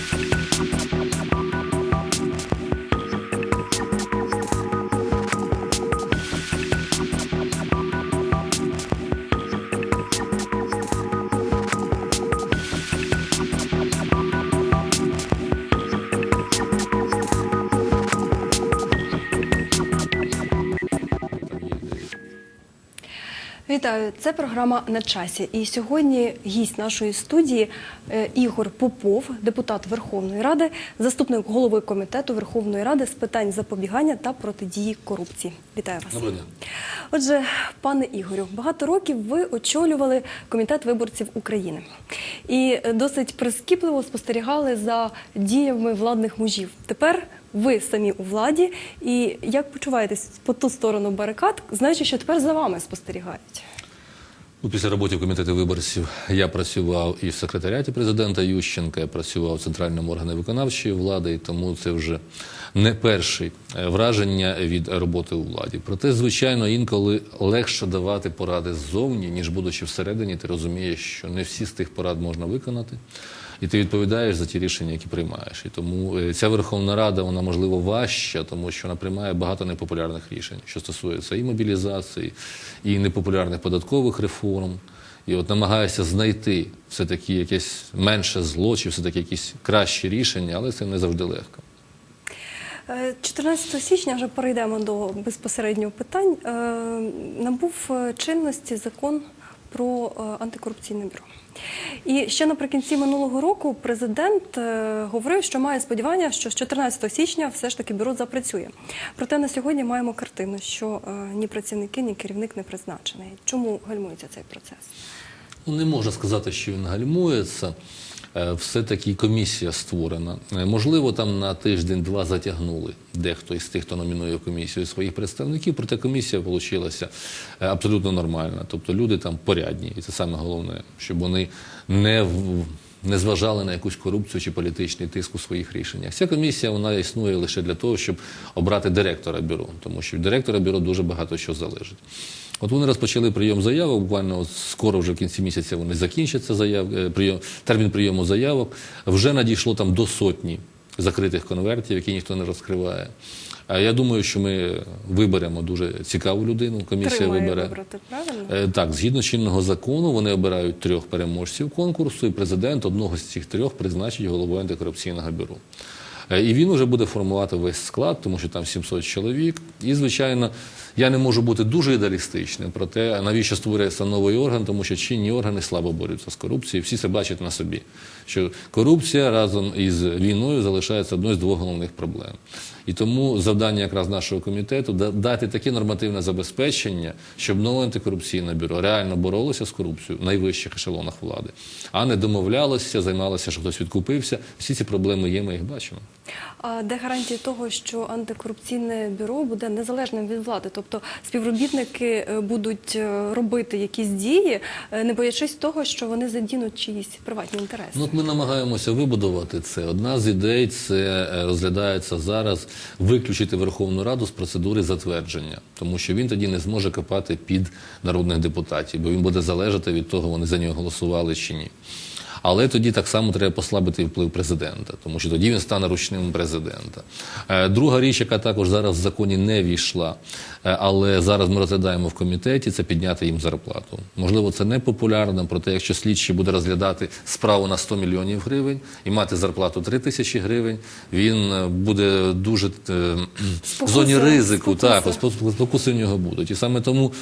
Thank you. Вітаю, це програма на часі. І сьогодні гість нашої студії е, Ігор Попов, депутат Верховної Ради, заступник голови комітету Верховної Ради з питань запобігання та протидії корупції. Вітаю вас. Доброго дня. Отже, пане Ігорю, багато років ви очолювали комітет виборців України і е, досить прискіпливо спостерігали за діями владних мужів. Тепер ви самі у владі, і як почуваєтесь по ту сторону барикад, знаючи, що тепер за вами спостерігають? Ну, після роботи в комітеті виборців я працював і в секретаріаті президента Ющенка, я працював в центральному органі виконавчої влади, і тому це вже не перше враження від роботи у владі. Проте, звичайно, інколи легше давати поради ззовні, ніж будучи всередині, ти розумієш, що не всі з тих порад можна виконати. І ти відповідаєш за ті рішення, які приймаєш. І тому е, ця Верховна Рада, вона можливо важча, тому що вона приймає багато непопулярних рішень, що стосується і мобілізації, і непопулярних податкових реформ. І от намагаєшся знайти все-таки якесь менше зло, чи все-таки якісь кращі рішення, але це не завжди легко. Е, 14 січня вже перейдемо до безпосереднього питань. Е, Набув е, чинності закон про е, антикорупційне бюро. І ще наприкінці минулого року президент е, говорив, що має сподівання, що з 14 січня все ж таки бюро запрацює. Проте на сьогодні маємо картину, що е, ні працівники, ні керівник не призначений. Чому гальмується цей процес? Ну, не можна сказати, що він гальмується. Е, Все-таки комісія створена. Е, Можливо, там на тиждень-два затягнули дехто із тих, хто номінує комісію своїх представників, проте комісія вийшла абсолютно нормальна. Тобто люди там порядні. І це саме головне, щоб вони не в- не зважали на якусь корупцію чи політичний тиск у своїх рішеннях. Ця комісія вона існує лише для того, щоб обрати директора бюро, тому що від директора бюро дуже багато що залежить. От вони розпочали прийом заявок. Буквально скоро, вже в кінці місяця, вони закінчаться заяв, е, прийом, термін прийому заявок. Вже надійшло там до сотні закритих конвертів, які ніхто не розкриває. А я думаю, що ми виберемо дуже цікаву людину. Комісія Три має вибере. вибрати, правильно? Е, Так, згідно чинного закону, вони обирають трьох переможців конкурсу, і президент одного з цих трьох призначить головою антикорупційного бюро. Е, І він вже буде формувати весь склад, тому що там 700 чоловік. І, звичайно, я не можу бути дуже ідеалістичним, проте навіщо створюється новий орган, тому що чинні органи слабо борються з корупцією. Всі це бачать на собі, що корупція разом із війною залишається одною з двох головних проблем. І тому завдання якраз нашого комітету дати таке нормативне забезпечення, щоб нове антикорупційне бюро реально боролося з корупцією в найвищих ешелонах влади, а не домовлялося, займалося, що хтось відкупився. Всі ці проблеми є, ми їх бачимо. А де гарантії того, що антикорупційне бюро буде незалежним від влади? Тобто співробітники е, будуть е, робити якісь дії, е, не боячись того, що вони задінуть чиїсь приватні інтереси. Ну, от ми намагаємося вибудувати це. Одна з ідей це розглядається зараз виключити Верховну Раду з процедури затвердження, тому що він тоді не зможе копати під народних депутатів, бо він буде залежати від того, вони за нього голосували чи ні. Але тоді так само треба послабити вплив президента, тому що тоді він стане ручним президента. Е, Друга річ, яка також зараз в законі не війшла, е, але зараз ми розглядаємо в комітеті, це підняти їм зарплату. Можливо, це не популярно, проте якщо слідчий буде розглядати справу на 100 мільйонів гривень і мати зарплату 3 тисячі гривень, він е, буде дуже в зоні ризику. Так, спокуси в нього будуть. І саме тому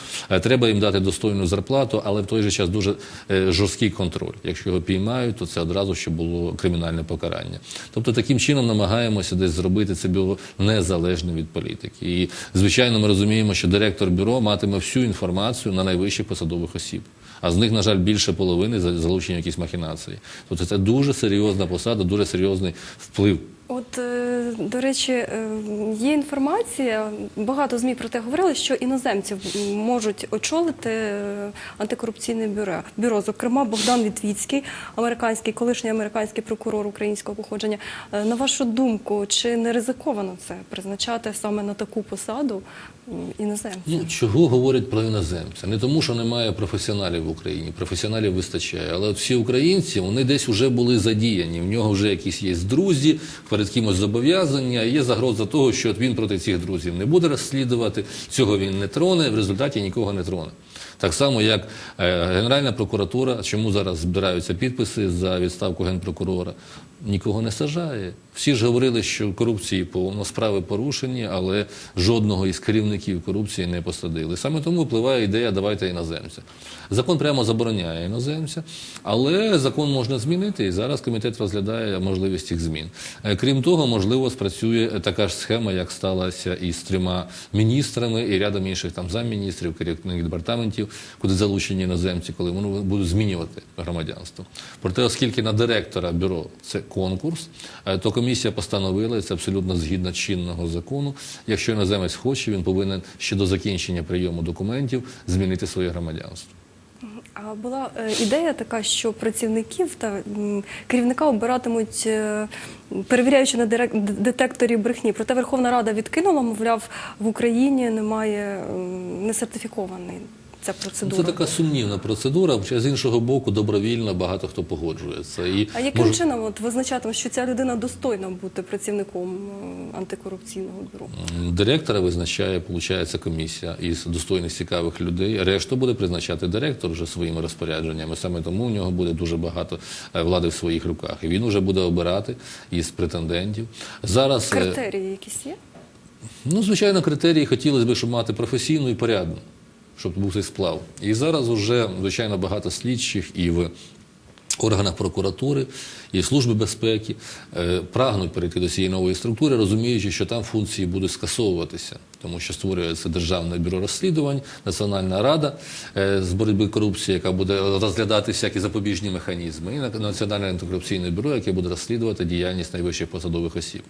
треба їм дати достойну зарплату, але в той же час дуже жорсткий контроль. Якщо його піймають, то це одразу ще було кримінальне покарання. Тобто таким чином намагаємося десь зробити це бюро незалежним від політики. І звичайно, ми розуміємо, що директор бюро матиме всю інформацію на найвищих посадових осіб. А з них, на жаль, більше половини за- залучені якісь махінації. Тобто це дуже серйозна посада, дуже серйозний вплив. От, е, до речі, е, є інформація, багато ЗМІ про те говорили, що іноземців можуть очолити е, антикорупційне бюро. Бюро, зокрема, Богдан Вітвіцький, американський, колишній американський прокурор українського походження. На вашу думку, чи не ризиковано це призначати саме на таку посаду іноземців. Ну, чого говорять про іноземця? Не тому, що немає професіоналів в Україні. Професіоналів вистачає. Але всі українці вони десь вже були задіяні. В нього вже якісь є друзі, перед кимось зобов'язання. Є загроза того, що він проти цих друзів не буде розслідувати, цього він не троне, в результаті нікого не троне. Так само, як е, Генеральна прокуратура, чому зараз збираються підписи за відставку генпрокурора, нікого не сажає. Всі ж говорили, що корупції повно справи порушені, але жодного із керівників корупції не посадили. Саме тому впливає ідея давайте іноземця. Закон прямо забороняє іноземця, але закон можна змінити, і зараз комітет розглядає можливість їх змін. Е, Крім того, можливо, спрацює така ж схема, як сталася із трьома міністрами і рядом інших там замміністрів, керівників департаментів, куди залучені іноземці, коли вони будуть змінювати громадянство. Проте, оскільки на директора бюро це конкурс, е, то комісія постановила і це абсолютно згідно чинного закону. Якщо іноземець хоче, він повинен ще до закінчення прийому документів змінити своє громадянство. А була е, ідея така, що працівників та керівника обиратимуть, е, перевіряючи на детекторі брехні. Проте Верховна Рада відкинула, мовляв, в Україні немає м, не сертифікований ця Ну, процедура. Це така сумнівна процедура, хоча з іншого боку, добровільно багато хто погоджується. І А яким мож- чином от визначатиме, що ця людина достойна бути працівником е, антикорупційного бюро? Директора визначає, виходить, комісія із достойних цікавих людей. Решту буде призначати директор вже своїми розпорядженнями. Саме тому у нього буде дуже багато е, влади в своїх руках. І він вже буде обирати із претендентів. Зараз е, Критерії якісь є? Ну, звичайно, критерії хотілося б, щоб мати професійну і порядну, щоб був цей сплав. І зараз вже, звичайно, багато слідчих і в органах прокуратури, і Служби безпеки е, прагнуть перейти до цієї нової структури, розуміючи, що там функції будуть скасовуватися, тому що створюється Державне бюро розслідувань, Національна рада е, з боротьби корупції, яка буде розглядати всякі запобіжні механізми, і на- Національне антикорупційне бюро, яке буде розслідувати діяльність найвищих посадових осіб.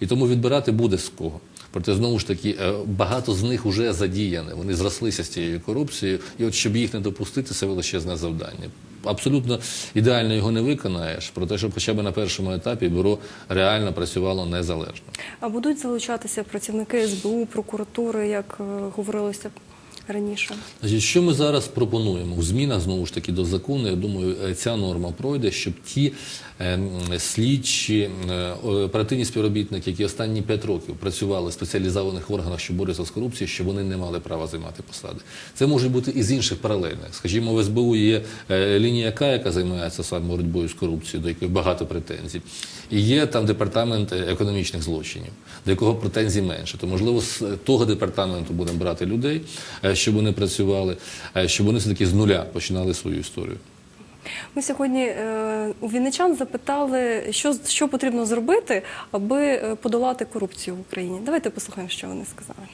І тому відбирати буде з кого. Проте знову ж таки е, багато з них вже задіяні. Вони зрослися з цією корупцією, і от щоб їх не допустити, це величезне завдання. Абсолютно ідеально його не виконаєш, проте, щоб хоча б на першому етапі бюро реально працювало незалежно. А будуть залучатися працівники СБУ, прокуратури, як е, говорилося раніше? Значить, що ми зараз пропонуємо? В змінах знову ж таки до закону, я думаю, е, ця норма пройде, щоб ті е, слідчі е, оперативні співробітники, які останні п'ять років працювали в спеціалізованих органах, що борються з корупцією, щоб вони не мали права займати посади. Це може бути і з інших паралельних. Скажімо, в СБУ є е, лінія К, яка займається саме боротьбою з корупцією, до якої багато претензій. І є там департамент е, економічних злочинів, до якого претензій менше. То можливо з того департаменту будемо брати людей, е, щоб вони працювали, е, щоб вони все таки з нуля починали свою історію. Ми сьогодні е, у вінничан запитали, що, що потрібно зробити, аби е, подолати корупцію в Україні. Давайте послухаємо, що вони сказали.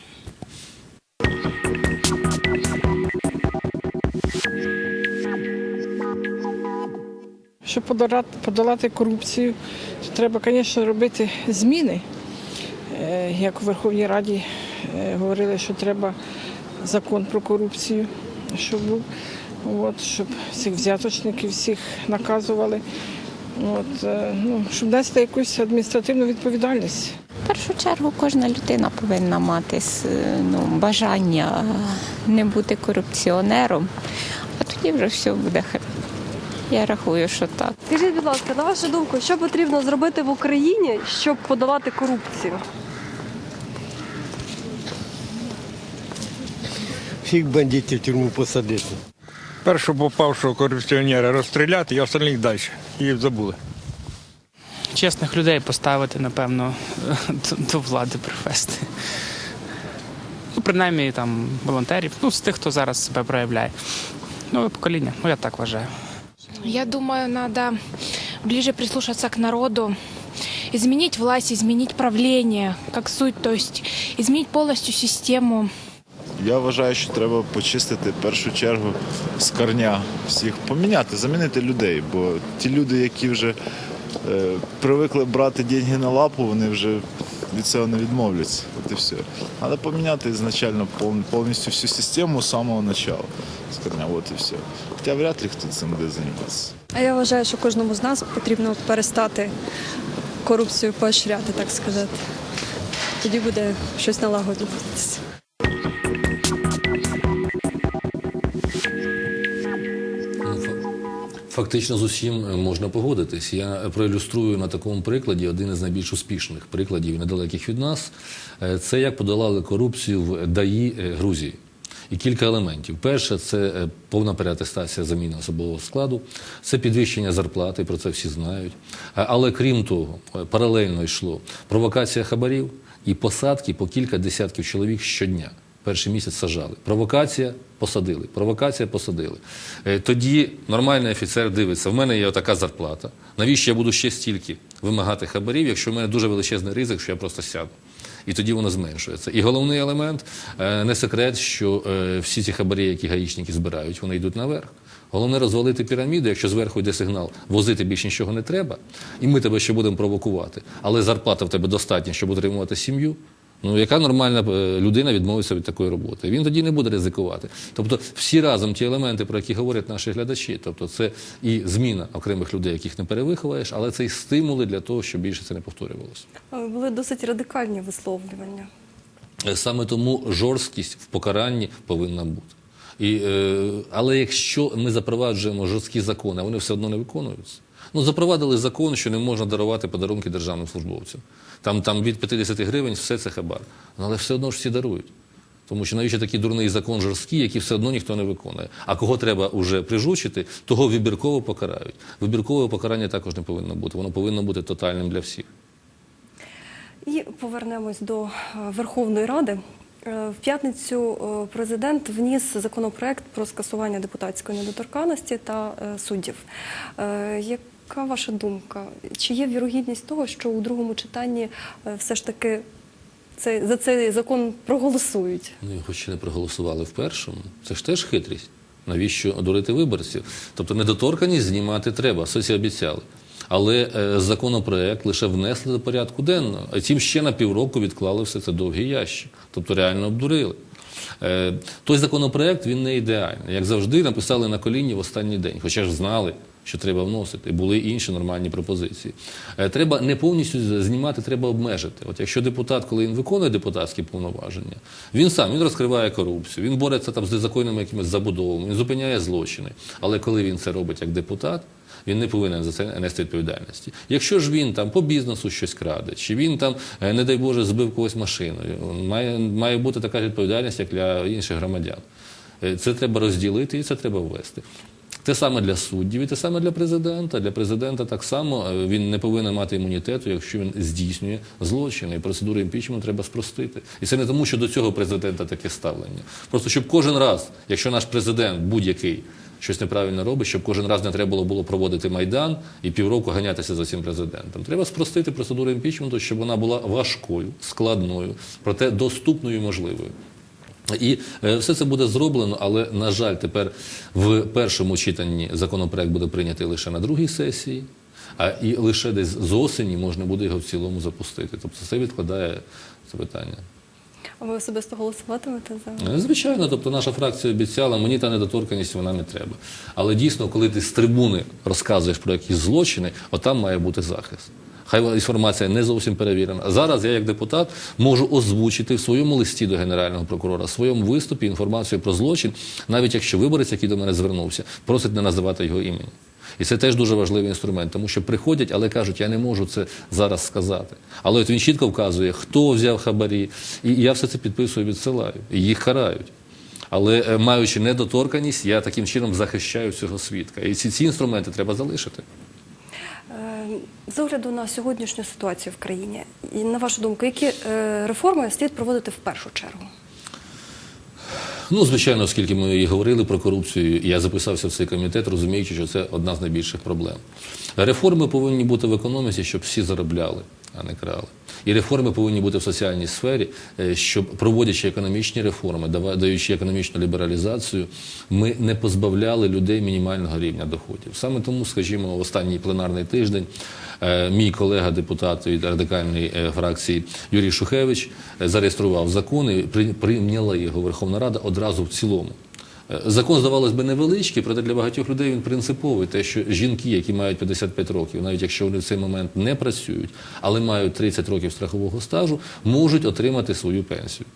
Щоб подолати, подолати корупцію, то треба, звісно, робити зміни. Як у Верховній Раді говорили, що треба закон про корупцію, щоб був, от, щоб всіх взяточників всіх наказували, от, е, ну, щоб нести якусь адміністративну відповідальність. В першу чергу кожна людина повинна мати ну, бажання не бути корупціонером, а тоді вже все буде. Я рахую, що так. Скажіть, будь ласка, на вашу думку, що потрібно зробити в Україні, щоб подолати корупцію? Всіх бандитів в тюрму посадити. Першого попавшого корупціонера розстріляти і остальних далі. І забули. чесних людей поставити, напевно, до, до влади привести. Ну, принаймні там волонтерів, ну, з тих, хто зараз себе проявляє. Нове покоління, ну я так вважаю. Я думаю, надо ближе прислушаться к народу, изменить власть, изменить правление, как суть, то есть изменить полностью систему. Я вважаю, що треба почистити в першу чергу з корня всіх, поміняти, замінити людей. Бо ті люди, які вже е, привикли брати деньги на лапу, вони вже від цього не відмовляться. От і все. Треба поміняти ізначально повністю всю систему з самого початку. З корня, от і все. Хоча вряд ли хто цим буде займатися. А я вважаю, що кожному з нас потрібно перестати корупцію поощряти, так сказати. Тоді буде щось налагоджуватися. Фактично з усім е, можна погодитись. Я проілюструю на такому прикладі один із найбільш успішних прикладів недалеких від нас. Е, Це як подолали корупцію в ДАІ е, Грузії. І кілька елементів. Перше це повна переатестація заміни особового складу, це підвищення зарплати, про це всі знають. Але крім того, паралельно йшло провокація хабарів і посадки по кілька десятків чоловік щодня. Перший місяць сажали. Провокація посадили. Провокація посадили. Е, Тоді нормальний офіцер дивиться, в мене є така зарплата. Навіщо я буду ще стільки вимагати хабарів, якщо в мене дуже величезний ризик, що я просто сяду. І тоді воно зменшується. І головний елемент е, не секрет, що е, всі ці хабарі, які гаїчники збирають, вони йдуть наверх. Головне розвалити піраміду, якщо зверху йде сигнал, возити більше нічого не треба, і ми тебе ще будемо провокувати. Але зарплата в тебе достатня, щоб утримувати сім'ю. Ну, яка нормальна е, людина відмовиться від такої роботи? Він тоді не буде ризикувати. Тобто, всі разом ті елементи, про які говорять наші глядачі, тобто це і зміна окремих людей, яких не перевиховаєш, але це і стимули для того, щоб більше це не повторювалося. Е, Були досить радикальні висловлювання. Е, Саме тому жорсткість в покаранні повинна бути. І, але якщо ми запроваджуємо жорсткі закони, вони все одно не виконуються. Ну, запровадили закон, що не можна дарувати подарунки державним службовцям. Там, там від 50 гривень все це хабар. Ну, але все одно ж всі дарують. Тому що навіщо такий дурний закон жорсткий, який все одно ніхто не виконує. А кого треба вже прижучити, того вибірково покарають. Вибіркове покарання також не повинно бути. Воно повинно бути тотальним для всіх. І повернемось до е, Верховної Ради. Е, В п'ятницю е, президент вніс законопроект про скасування депутатської недоторканності та суддів. Яка ваша думка? Чи є вірогідність того, що у другому читанні е, все ж таки цей, за цей закон проголосують? Ну, його ще не проголосували в першому. Це ж теж хитрість. Навіщо дурити виборців? Тобто недоторканість знімати треба, соці обіцяли. Але е, законопроект лише внесли до порядку денного, а тим ще на півроку відклали все це довгий ящик. Тобто реально обдурили. Е, той законопроект він не ідеальний. Як завжди, написали на коліні в останній день, хоча ж знали, що треба вносити. Були інші нормальні пропозиції. Е, Треба не повністю знімати, треба обмежити. От якщо депутат, коли він виконує депутатські повноваження, він сам він розкриває корупцію, він бореться там з незаконними якимись забудовами, він зупиняє злочини. Але коли він це робить як депутат, він не повинен за це нести відповідальності. Якщо ж він там по бізнесу щось краде, чи він там, е, не дай Боже, збив когось машиною, має, має бути така ж відповідальність, як для інших громадян. Е, Це треба розділити і це треба ввести. Те саме для суддів і те саме для президента. Для президента так само е, він не повинен мати імунітету, якщо він здійснює злочини. І процедуру імпічменту треба спростити. І це не тому, що до цього президента таке ставлення. Просто щоб кожен раз, якщо наш президент будь-який щось неправильно робить, щоб кожен раз не треба було, проводити майдан і півроку ганятися за цим президентом. Треба спростити процедуру імпічменту, щоб вона була важкою, складною, проте доступною і можливою. І е, все це буде зроблено, але на жаль, тепер в першому читанні законопроект буде прийнятий лише на другій сесії, а і лише десь з осені можна буде його в цілому запустити. Тобто це відкладає це питання. А ви особисто голосуватимете за Е, Звичайно, тобто наша фракція обіцяла, мені та недоторканність вона не треба. Але дійсно, коли ти з трибуни розказуєш про якісь злочини, отам має бути захист. Хай інформація не зовсім перевірена. Зараз я, як депутат, можу озвучити в своєму листі до генерального прокурора, в своєму виступі інформацію про злочин, навіть якщо виборець, який до мене звернувся, просить не називати його імені. І це теж дуже важливий інструмент, тому що приходять, але кажуть, я не можу це зараз сказати. Але от він чітко вказує, хто взяв хабарі, і я все це підписую, відсилаю, і їх карають. Але е, маючи недоторканість, я таким чином захищаю цього свідка. І ці, ці інструменти треба залишити. Е, з огляду на сьогоднішню ситуацію в країні, і на вашу думку, які е, реформи слід проводити в першу чергу? Ну, звичайно, оскільки ми і говорили про корупцію, я записався в цей комітет, розуміючи, що це одна з найбільших проблем. Реформи повинні бути в економіці, щоб всі заробляли, а не крали. І реформи повинні бути в соціальній сфері, е, щоб проводячи економічні реформи, даючи економічну лібералізацію, ми не позбавляли людей мінімального рівня доходів. Саме тому, скажімо, останній пленарний тиждень е, мій колега, депутат від радикальної е, фракції Юрій Шухевич зареєстрував закон і при- прийняла його Верховна Рада одразу в цілому. Закон, здавалось би, невеличкий, проте для багатьох людей він принциповий. Те, що жінки, які мають 55 років, навіть якщо вони в цей момент не працюють, але мають 30 років страхового стажу, можуть отримати свою пенсію.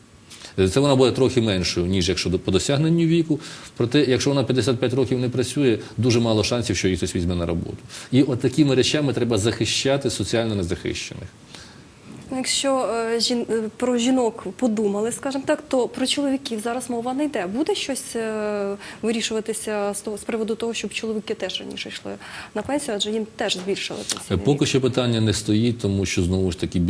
Це вона буде трохи меншою, ніж якщо по досягненню віку. Проте, якщо вона 55 років не працює, дуже мало шансів, що її хтось візьме на роботу. І от такими речами треба захищати соціально незахищених. Якщо е, жін- е, про жінок подумали, скажімо так, то про чоловіків зараз мова не йде. Буде щось е, вирішуватися з, приводу того, щоб чоловіки теж раніше йшли на пенсію, адже їм теж збільшили Поки що питання не стоїть, тому що знову ж таки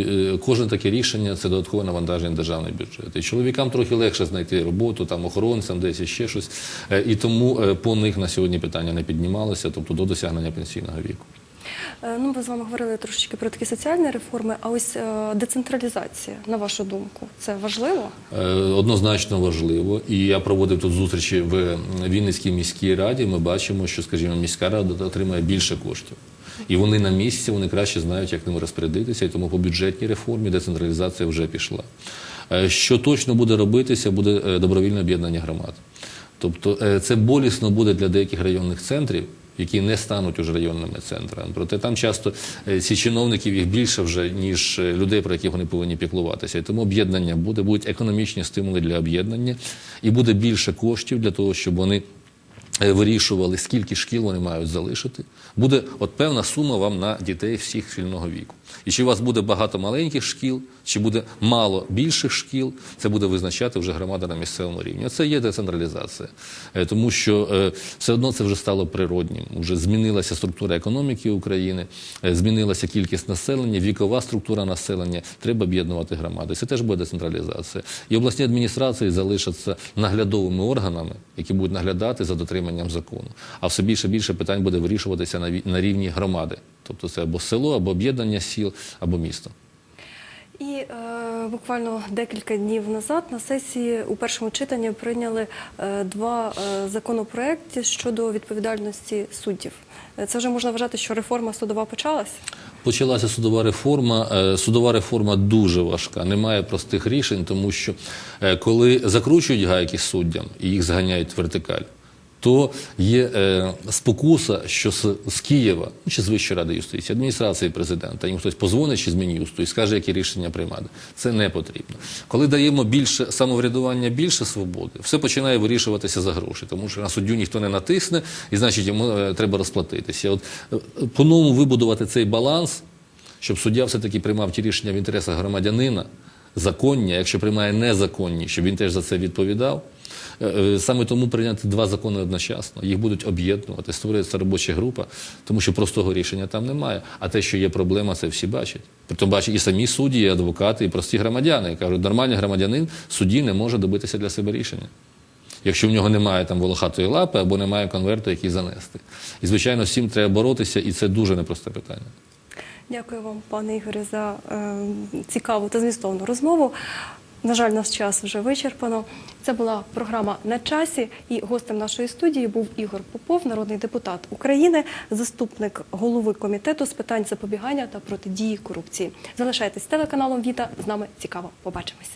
кожне таке рішення це додаткове навантаження на державний бюджет. І чоловікам трохи легше знайти роботу, там охоронцям, десь ще щось. І тому по них на сьогодні питання не піднімалося, тобто до досягнення пенсійного віку. Е, Ну, ми з вами говорили трошечки про такі соціальні реформи, а ось е, децентралізація, на вашу думку, це важливо? Е, Однозначно важливо. І я проводив тут зустрічі в Вінницькій міській раді. Ми бачимо, що, скажімо, міська рада отримає більше коштів. І вони на місці, вони краще знають, як ними розпорядитися, і тому по бюджетній реформі децентралізація вже пішла. Що точно буде робитися, буде добровільне об'єднання громад. Тобто це болісно буде для деяких районних центрів, які не стануть уже районними центрами. Проте там часто е, ці чиновників їх більше вже, ніж е, людей, про яких вони повинні піклуватися. І тому об'єднання буде, будуть економічні стимули для об'єднання, і буде більше коштів для того, щоб вони е, вирішували, скільки шкіл вони мають залишити. Буде от певна сума вам на дітей всіх шкільного віку. І чи у вас буде багато маленьких шкіл, чи буде мало більших шкіл, це буде визначати вже громада на місцевому рівні. Це є децентралізація, Е, тому що е, все одно це вже стало природнім. Вже змінилася структура економіки України, е, змінилася кількість населення, вікова структура населення. Треба об'єднувати громади. Це теж буде децентралізація. І обласні адміністрації залишаться наглядовими органами, які будуть наглядати за дотриманням закону. А все більше більше питань буде вирішуватися на рівні громади. Тобто це або село, або об'єднання сіл, або місто. І е, буквально декілька днів назад на сесії у першому читанні прийняли е, два е, законопроекти щодо відповідальності суддів. Е, Це вже можна вважати, що реформа судова почалась. Почалася судова реформа. Е, Судова реформа дуже важка, немає простих рішень, тому що е, коли закручують гайки суддям і їх зганяють вертикаль, то є е, спокуса, що з, з Києва, ну, чи з Вищої ради юстиції, адміністрації президента, їм хтось позвонить чи з Мін'юсту і скаже, які рішення приймати. Це не потрібно. Коли даємо більше самоврядування, більше свободи, все починає вирішуватися за гроші, тому що на суддю ніхто не натисне, і значить йому е, треба розплатитися. От е, по-новому вибудувати цей баланс, щоб суддя все-таки приймав ті рішення в інтересах громадянина, законні, якщо приймає незаконні, щоб він теж за це відповідав. Е, е, Саме тому прийняти два закони одночасно. Їх будуть об'єднувати, створюється робоча група, тому що простого рішення там немає. А те, що є проблема, це всі бачать. Притом бачать і самі судді, і адвокати, і прості громадяни. Кажуть, нормальний громадянин судді не може добитися для себе рішення. Якщо в нього немає там волохатої лапи або немає конверту, який занести. І, звичайно, всім треба боротися, і це дуже непросте питання. Дякую вам, пане Ігорі, за е, цікаву та змістовну розмову. На жаль, наш час вже вичерпано. Це була програма на часі, і гостем нашої студії був Ігор Попов, народний депутат України, заступник голови комітету з питань запобігання та протидії корупції. Залишайтесь телеканалом Віта. З нами цікаво. Побачимось.